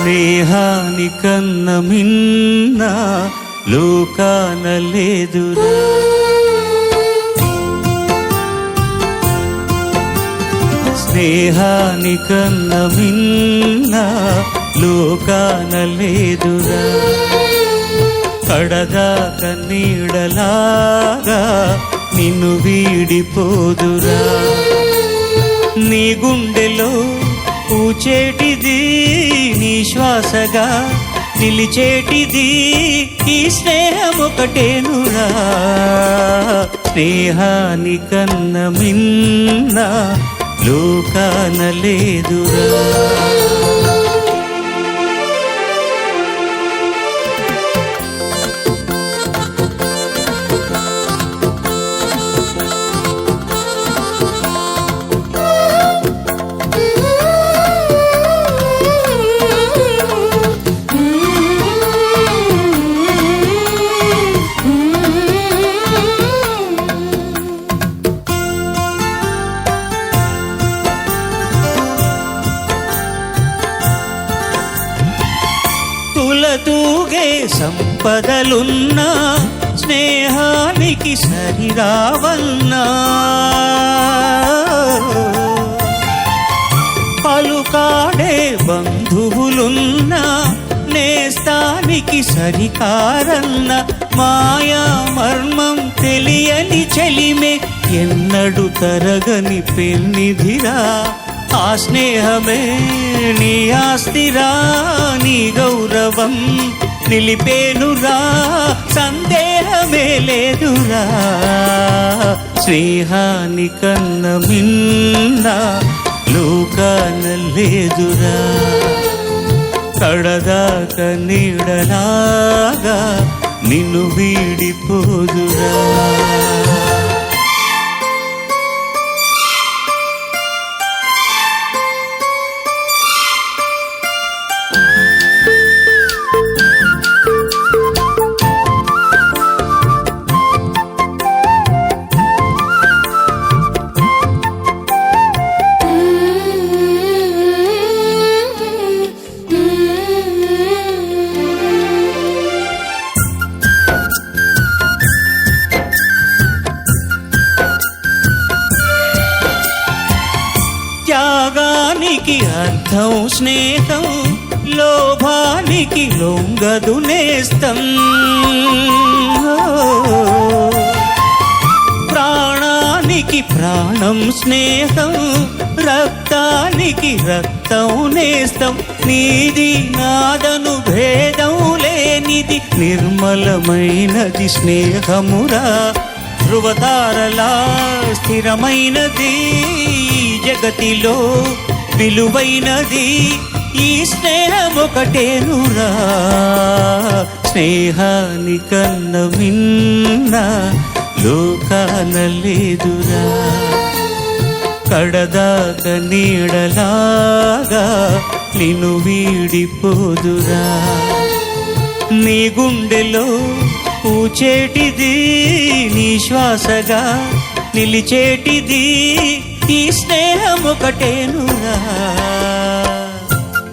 స్నేహాని కన్న మిన్న లోకాన లేదురా స్నేహాని కన్న మిన్న లోకాన లేదురా కడదాక నీడలాగా నిన్ను వీడిపోదురా. నీ గుండెలో పూచేటిది నీ శ్వాసగా నిలిచేటిది ఈ స్నేహం ఒకటేనురా స్నేహాని కన్న మిన్న లోకాన లేదురా. తూగే సంపదలున్నా స్నేహానికి సరిరావన్నా పలుకాడే బంధువులున్నా నేస్తానికి సరికారన్న? మాయా మర్మం తెలియని చెలిమే ఎన్నడు తరగని పెన్నిధిరా? ఆ స్నేహమే నీ ఆస్తిరా నీ గౌరవం. నిలిపేనురా సందేహమే లేదురా. స్నేహాని కన్న మిన్న లోకాన లేదురా. కడదాక నీడలాగా నిన్ను వీడిపోదురా. త్యాగానికి అర్థం స్నేహం లోభానికి లొంగదు నేస్తం. ప్రాణానికి ప్రాణం స్నేహం రక్తానికి రక్తం నేస్తం. నీది నాదను భేదం లేనిది నిర్మలమైనది స్నేహమురా. ధృవతారలా స్థిరమైనది జగతిలో విలువైనది ఈ స్నేహం ఒకటేనురా. స్నేహాని కన్న మిన్న లోకాన లేదురా. కడదాక నీడలాగా నిన్ను వీడిపోదురా. నీ గుండెలో పూచేటిది నీ శ్వాసగా నిలిచేటిది ఈ స్నేహం ఒకటేనురా